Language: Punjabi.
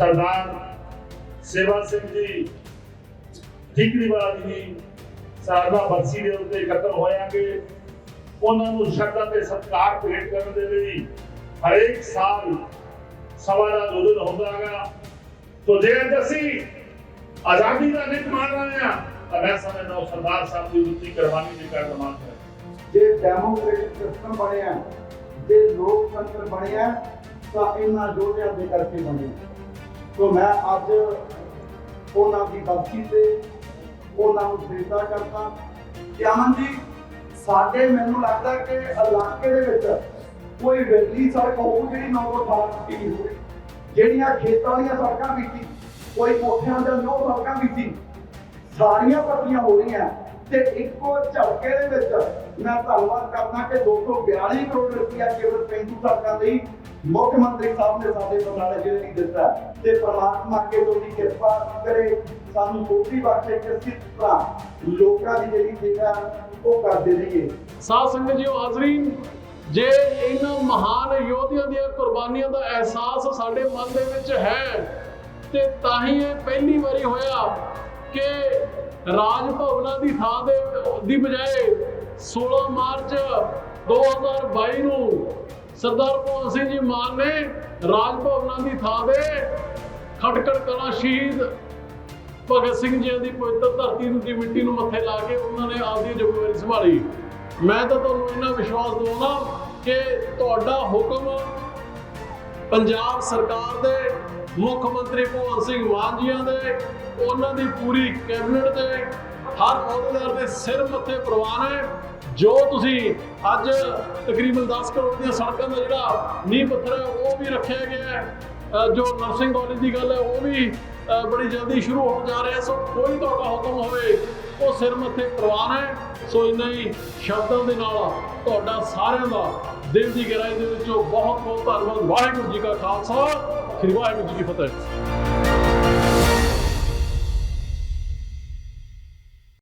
ਸਰਦਾਰ ਸੇਵਾ ਸਿੰਘ ਜੀ ਠੀਕਰੀਵਾਲ ਜੀ ਸਾਰਦਾ ਬਰਸੀ ਦੇ ਉੱਤੇ ਇਕੱਤਰ ਹੋਇਆਂਗੇ। ਉਹਨਾਂ ਨੂੰ ਸ਼ਰਧਾ ਤੇ ਸਤਿਕਾਰ ਭੇਟ ਕਰਨ ਦੇ ਲਈ ਹਰੇਕ ਸਾਲ ਸਭਾ ਦਾ ਆਯੋਜਨ ਹੁੰਦਾ ਹੈਗਾ। ਤੋ ਜੇ ਅਸੀਂ ਆਜ਼ਾਦੀ ਦਾ ਨਿਤ ਮਾਣ ਰਹੇ ਹਾਂ, ਤਾਂ ਮੈਂ ਸਮਝਦਾ ਹਾਂ ਸਰਦਾਰ ਸਾਹਿਬ ਦੀ ਉੱਤੀ ਕੁਰਬਾਨੀ ਦੀ ਕਰ ਦਮਾਨ ਹੈ ਜੇ ਡੈਮੋਕ੍ਰੇਟਿਕ ਸਿਸਟਮ ਬਣਿਆ, ਜੇ ਲੋਕਤੰਤਰ ਬਣਿਆ, ਤਾਂ ਇਹਨਾਂ ਯੋਧਿਆਂ ਦੇ ਕਰਕੇ ਬਣਿਆ। ਸੋ ਮੈਂ ਅੱਜ ਉਹਨਾਂ ਦੀ ਬਖਸ਼ੀ ਤੇ ਉਹਨਾਂ ਨੂੰ ਸੇਵਾ ਕਰਦਾ ਕਿ ਅਮਨ ਜੀ, ਸਾਡੇ ਮੈਨੂੰ ਲੱਗਦਾ ਕਿ ਇਲਾਕੇ ਦੇ ਵਿੱਚ ਕੋਈ ਵੇਲੀ ਸੜਕ ਹੋਊ ਜਿਹੜੀ 9 ਤੋਂ 18 ਹੋਵੇ। ਜਿਹੜੀਆਂ ਖੇਤਾਂ ਦੀਆਂ ਸੜਕਾਂ ਵੀ ਕੋਈ ਕੋਠਿਆਂ ਦੇ ਨੋ ਸੜਕਾਂ ਵੀ ਸਾਰੀਆਂ ਪੱਟੀਆਂ ਹੋ ਰਹੀਆਂ। ਤੇ ਇੱਕੋ ਝਟਕੇ ਦੇ ਵਿੱਚ ਮੈਂ ਧੰਨਵਾਦ ਕਰਦਾ ਕਿ 242 ਕਰੋੜ ਰੁਪਇਆ ਕੇਵਲ ਪੇਂਡੂ ਸੜਕਾਂ ਲਈ ਮੁੱਖ ਮੰਤਰੀ ਸਾਹਿਬ ਨੇ ਸਾਡੇ ਬਰਨਾਲਾ ਜ਼ਿਲ੍ਹੇ ਲਈ ਦਿੱਤਾ ਤੇ ਪ੍ਰਮਾਤਮਾ ਅੱਗੇ ਤੋਂ ਕਿਰਪਾ ਕਰੇ, ਸਾਨੂੰ ਸੋਚੀ ਬਖਸ਼ੇ ਕਿ ਕਿਸ ਤਰ੍ਹਾਂ ਲੋਕਾਂ ਦੀ ਜਿਹੜੀ ਸੇਵਾ ਉਹ ਕਰਦੇ ਰਹੀਏ। ਸਾਧ ਸੰਗਤ ਜੀਓ ਹਾਜ਼ਰੀਨ, ਜੇ ਇਹਨਾਂ ਮਹਾਨ ਯੋਧਿਆਂ ਦੀਆਂ ਕੁਰਬਾਨੀਆਂ ਦਾ ਅਹਿਸਾਸ ਸਾਡੇ ਮਨ ਦੇ ਵਿੱਚ ਹੈ, ਤੇ ਤਾਂ ਹੀ ਇਹ ਪਹਿਲੀ ਵਾਰੀ ਹੋਇਆ ਕਿ ਰਾਜ ਭਵਨਾਂ ਦੀ ਥਾਂ ਦੇ, ਦੀ ਬਜਾਏ 16 ਮਾਰਚ 2022 ਨੂੰ ਸਰਦਾਰ ਭਗਵੰਤ ਸਿੰਘ ਜੀ ਮਾਨ ਨੇ ਰਾਜ ਭਵਨਾਂ ਦੀ ਥਾਂ ਦੇ ਖਟਕੜ ਕਲਾ ਸ਼ਹੀਦ ਭਗਤ ਸਿੰਘ ਜੀ ਦੀ ਪਵਿੱਤਰ ਧਰਤੀ ਨੂੰ, ਦੀ ਮਿੱਟੀ ਨੂੰ ਮੱਥੇ ਲਾ ਕੇ ਉਹਨਾਂ ਨੇ ਆਪਦੀ ਜ਼ਿੰਮੇਵਾਰੀ ਸੰਭਾਲੀ। ਮੈਂ ਤਾਂ ਤੁਹਾਨੂੰ ਇਹਨਾਂ ਵਿਸ਼ਵਾਸ ਦਿਵਾਉਣਾ ਕਿ ਤੁਹਾਡਾ ਹੁਕਮ ਪੰਜਾਬ ਸਰਕਾਰ ਦੇ ਮੁੱਖ ਮੰਤਰੀ ਭਗਵੰਤ ਸਿੰਘ ਮਾਨ ਜੀਆਂ ਦੇ, ਉਹਨਾਂ ਦੀ ਪੂਰੀ ਕੈਬਨਿਟ ਦੇ ਹਰ ਅਹੁਦੇਦਾਰ ਦੇ ਸਿਰ ਮੱਥੇ ਪ੍ਰਵਾਨ ਹੈ। ਜੋ ਤੁਸੀਂ ਅੱਜ ਤਕਰੀਬਨ 10 ਕਰੋੜ ਦੀਆਂ ਸੜਕਾਂ ਦਾ ਜਿਹੜਾ ਨੀਂਹ ਪੱਥਰ ਹੈ, ਉਹ ਵੀ ਰੱਖਿਆ ਗਿਆ ਹੈ। ਜੋ ਨਰਸਿੰਗ ਕਾਲਜ ਦੀ ਗੱਲ ਹੈ, ਉਹ ਵੀ ਬੜੀ ਜਲਦੀ ਸ਼ੁਰੂ ਹੋਣ ਜਾ ਰਿਹਾ ਸੋ ਕੋਈ ਤੁਹਾਡਾ ਹੁਕਮ ਹੋਵੇ, ਉਹ ਸਿਰ ਮੱਥੇ ਪ੍ਰਵਾਨ ਹੈ। ਸੋ ਇੰਨਾ ਹੀ ਸ਼ਬਦਾਂ ਦੇ ਨਾਲ ਤੁਹਾਡਾ ਸਾਰਿਆਂ ਦਾ ਦਿਲ ਦੀ ਗਹਿਰਾਈ ਦੇ ਵਿੱਚੋਂ ਬਹੁਤ ਬਹੁਤ ਧੰਨਵਾਦ। ਵਾਹਿਗੁਰੂ ਜੀ ਕਾ ਖਾਲਸਾ। ਸ੍ਰੀ ਵਾਹਿਗੁਰੂ ਜੀ ਕੀ ਫਤਿਹ